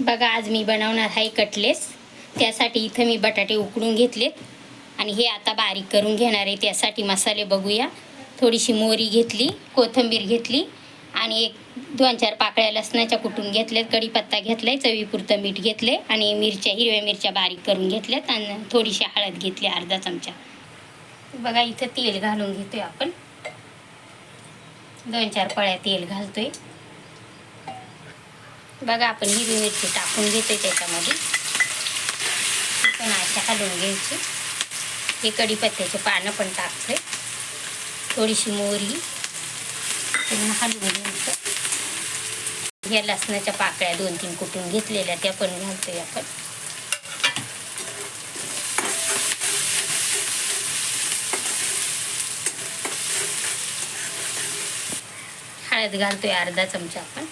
बघा आज मी बनवणार आहे कटलेस. त्यासाठी इथं मी बटाटे उकडून घेतलेत. आणि हे आता बारीक करून घेणार आहे. त्यासाठी मसाले बघूया. थोडीशी मोहरी घेतली कोथिंबीर घेतली आणि एक दोन चार पाकळ्या लसणाच्या कुटून घेतल्यात. कढीपत्ता घेतलाय चवीपुरतं मीठ घेतले आणि मिरच्या हिरव्या मिरच्या बारीक करून घेतल्यात आणि थोडीशी हळद घेतली अर्धा चमचा. बघा इथं तेल घालून घेतोय आपण. दोन चार पळ्या तेल घालतोय. बघा आपण हिरवी मिरची टाकून घेते त्याच्यामध्ये. ती पण अशा हलवून घ्यायची. हे कढीपत्त्याचे पानं पण टाकते थोडीशी मोहरी. पुन्हा हलवून घ्यायचं. या लसणाच्या पाकळ्या दोन तीन कुटून घेतलेल्या त्या पण घालतोय आपण. हळद घालतोय अर्धा चमचा आपण.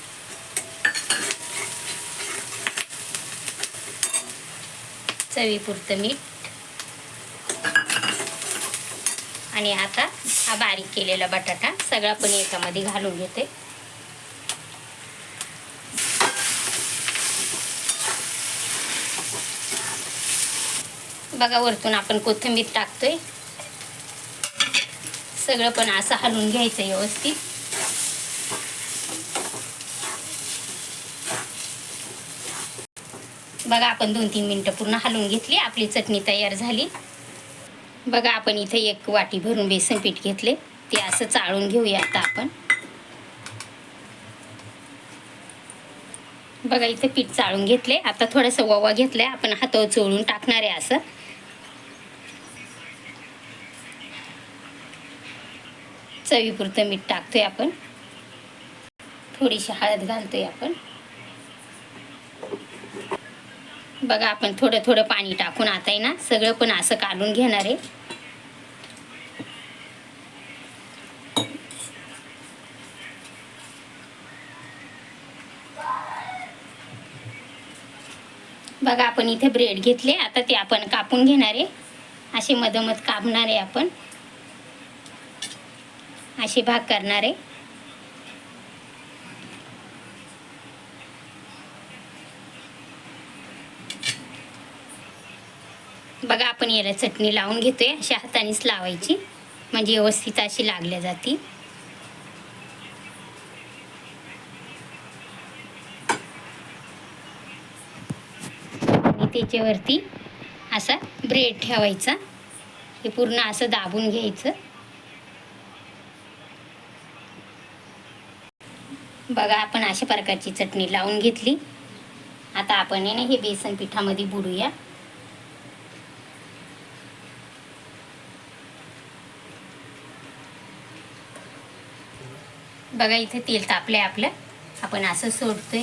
चवीपुरतं मीठ. आणि आता हा बारीक केलेला बटाटा सगळा पण याच्यामध्ये घालून घेते. बघा वरतून आपण कोथिंबीर टाकतोय. सगळं पण असं हलवून घ्यायचं व्यवस्थित. बघा आपण दोन तीन मिनटं पूर्ण हलवून घेतली आपली चटणी तयार झाली. बघा आपण इथे एक वाटी भरून बेसन पीठ घेतले ते असं चाळून घेऊया आता आपण. बघा इथे पीठ चाळून घेतले. आता थोडंसं ववा घेतलाय आपण हातावर चोळून टाकणार आहे असं. चवीपुरतं मीठ टाकतोय आपण. थोडीशी हळद घालतोय आपण. बघा आपण थोडं थोडं पाणी टाकून आता आहे ना सगळं पण असं काढून घेणार आहे. बघा आपण इथे ब्रेड घेतले आता ते आपण कापून घेणार आहे. असे मधोमध कापणार आहे आपण. असे भाग करणार आहे. बघा आपण याला चटणी लावून घेतोय. अशा हातानेच लावायची. म्हणजे व्यवस्थित अशी लागल्या जाती. आणि त्याच्यावरती असा ब्रेड ठेवायचा. हे पूर्ण असं दाबून घ्यायचं. बघा आपण अशा प्रकारची चटणी लावून घेतली. आता आपण आहे ना हे बेसन पिठामध्ये बुडूया. बघा इथे तेल तापलंय आपलं. आपण असं सोडतोय.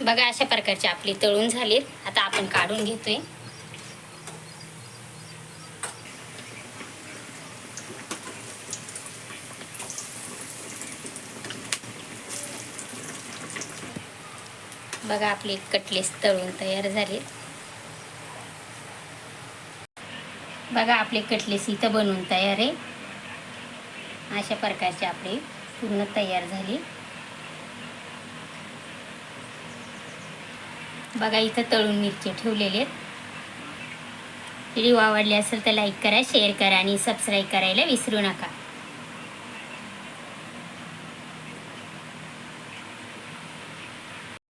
बघा अशा प्रकारचे आपले तळून झालेत. आता आपण काढून घेतोय. बघा आपले कटलेस तळून तयार झाले बघा आपले कटलेस इथं बनवून तयार आहे. अशा प्रकारचे आपले पूर्ण तयार झाले. बघा इथं तळून मिरची ठेवलेले आहेत. व्हिडिओ आवडले असेल तर लाईक करा शेअर करा आणि सबस्क्राईब करायला विसरू नका.